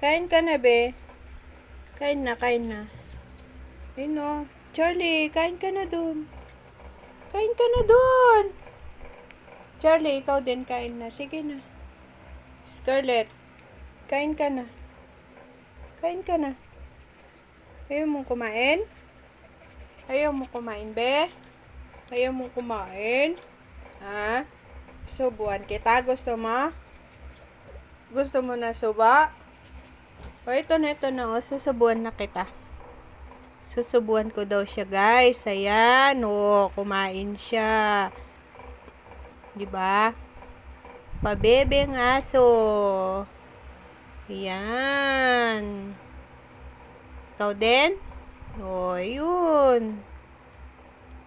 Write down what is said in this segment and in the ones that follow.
Kain ka na, be. Kain na, kain na. Ayun o. Charlie, kain ka na dun. Kain ka na dun. Charlie, ikaw din kain na. Sige na. Scarlett, kain ka na. Kain ka na. Ayaw mong kumain? Ayaw mong kumain, be? Ayaw mong kumain? Ha? Subuan kita. Gusto mo? Gusto mo na suba? O, ito na, ito na. O, susubuan na kita. Susubuan ko daw siya, guys. Ayan. O, kumain siya. Di ba? Pabebeng aso. Ayan. Ikaw din? O, yun.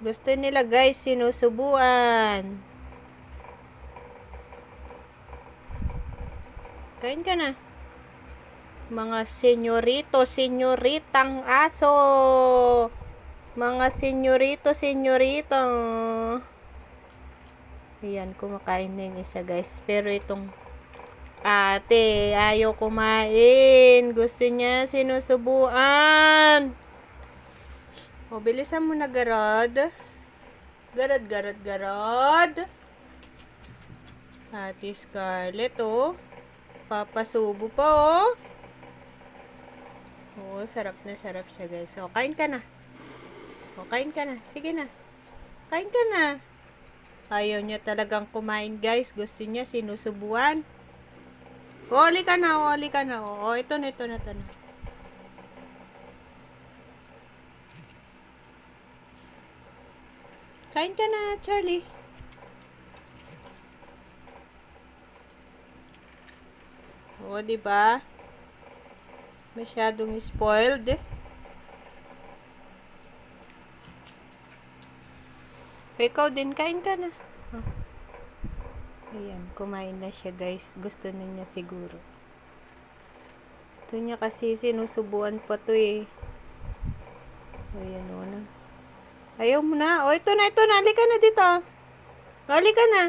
Gusto nila, guys, sinusubuan. Kain ka na. Mga senyorito, senyoritang aso. Mga senyorito, senyorito. Ayan, kumakain na yung isa guys. Pero itong ate, ayaw kumain. Gusto niya sinusubuan. O, bilisan mo na garod. Garod, garod, garod. Ate Scarlett, oh. Papasubo pa, oh. Oo, sarap na sarap siya, guys. O, kain ka na. O, kain ka na. Sige na. Kain ka na. Ayaw niya talagang kumain, guys. Gusto niya sinusubuan. Oli ka na, oli ka na. O, ito na, ito na, ito na. Kain ka na, Charlie. O, di ba? Masyadong spoiled. Ikaw din, kain ka na. Oh. Ayan, kumain na siya guys. Gusto na niya siguro. Gusto niya kasi sinusubuan pa to eh. Ayan o na. Ayaw mo na. O, ito na, ito na. Halika na dito. Halika na.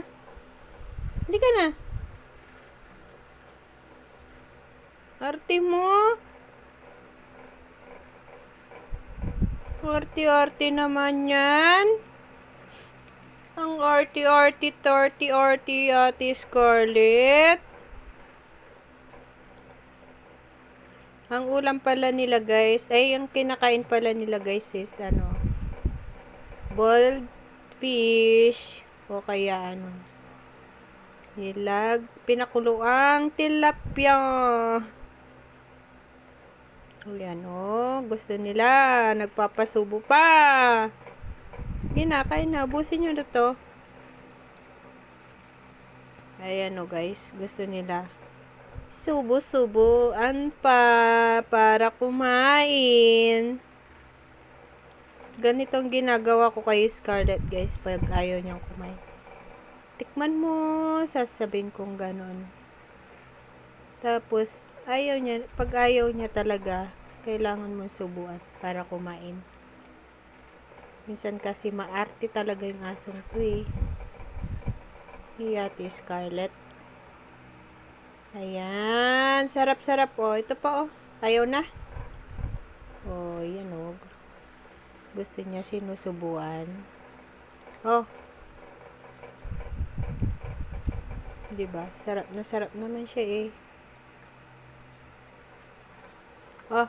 Halika na. Arte mo. Arte-arte naman yan. Ang arte-arte, torty-arte, ate Scarlett. Ang ulam pala nila guys, ay ang kinakain pala nila guys is ano, boiled fish o kaya ano, nilag, pinakuluang tilapia. Ayan, oh. Gusto nila. Nagpapasubo pa. Ginakain na. Busin nyo na to. Ayan, oh, guys. Gusto nila. Subo-subuan pa para kumain. Ganitong ginagawa ko kay Scarlett, guys, pag ayaw niyang kumain. Tikman mo, sasabihin kong ganon. Tapos, ayaw niya, pag ayaw niya talaga, kailangan mo subuan para kumain. Minsan kasi maarte talaga yung asong to eh. Hiyati Scarlett. Ayan, sarap-sarap oh. Ito pa oh. Ayaw na. Oh, yan oh. Gusto niya sinusubuan. Oh. 'Di ba? Sarap na sarap naman siya eh. Oh.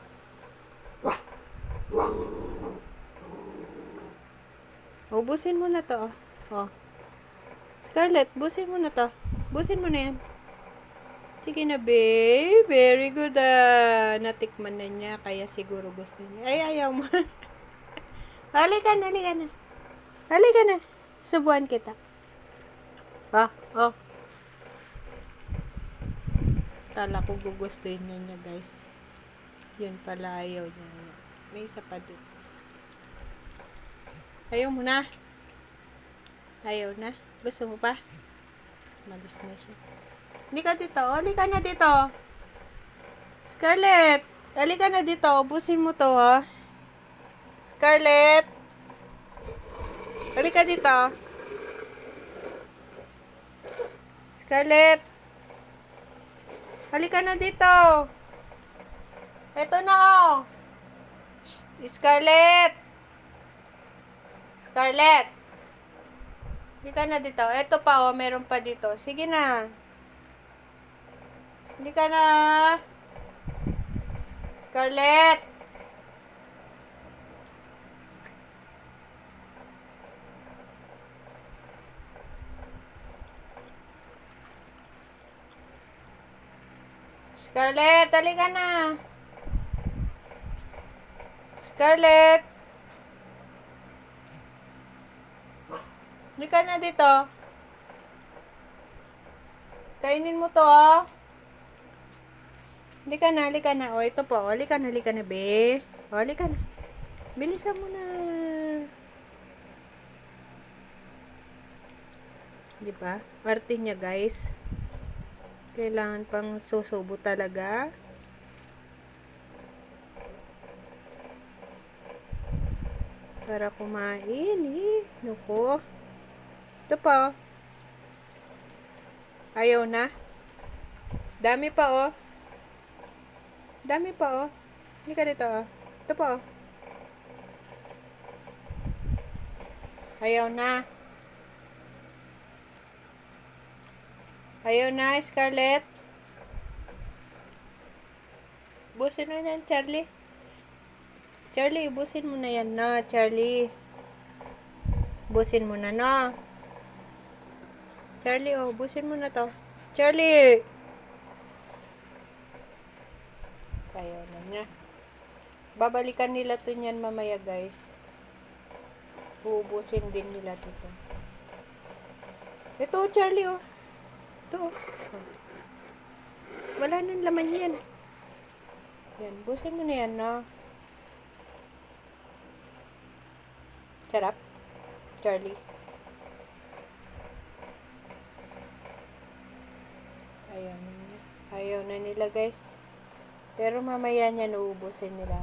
Oh, busin mo na to. Oh. oh. Scarlett, busin mo na to. Busin mo na yan. Sige na, babe. Very good, ah. Natikman na niya, kaya siguro gusto niya. Ay, ayaw mo. halika na, halika na. Halika na. Subuan kita. Oh, oh. Kala ko gugustuhin niya niya, guys. Yun pala, ayaw niya. May isa pa dun. Ayaw mo na. Ayaw na. Gusto mo pa? Malis na siya. Hindi ka dito. Oli ka na dito. Scarlett. Ali ka na dito. Ubusin mo to, ha. Scarlett. Ali ka dito. Scarlett. Halika na dito. Ito na oh. Scarlett. Scarlett. Halika na dito. Ito pa oh, meron pa dito. Sige na. Halika na. Scarlett. Scarlett, halika na. Scarlett. Halika na dito. Kainin mo to, oh. Halika na, halika na. O, ito po. O, halika na, halika na, be. O, halika na. Bilisan mo na. Di ba? Arte niya, guys. Kailangan pang susubo talaga. Para kumain, eh. Nuko. Ito pa, oh. Ayaw na. Dami pa, oh. Dami pa, oh. Hindi ka dito, oh. Ito pa, oh. Ayaw na. Ayaw na, Scarlett. Busin mo yan, Charlie. Charlie, busin mo na yan, no, Charlie. Busin mo na, no. Charlie, oh, busin mo na to. Charlie! Ayaw na niya. Babalikan nila to niyan mamaya, guys. Uubusin din nila to. to. Ito, Charlie, oh. Ito, oh. Wala nang laman yan. Yan, busin mo na yan, no? Sarap. Charlie. Ayaw na nila. Ayaw na nila, guys. Pero mamaya niya nauubusin nila.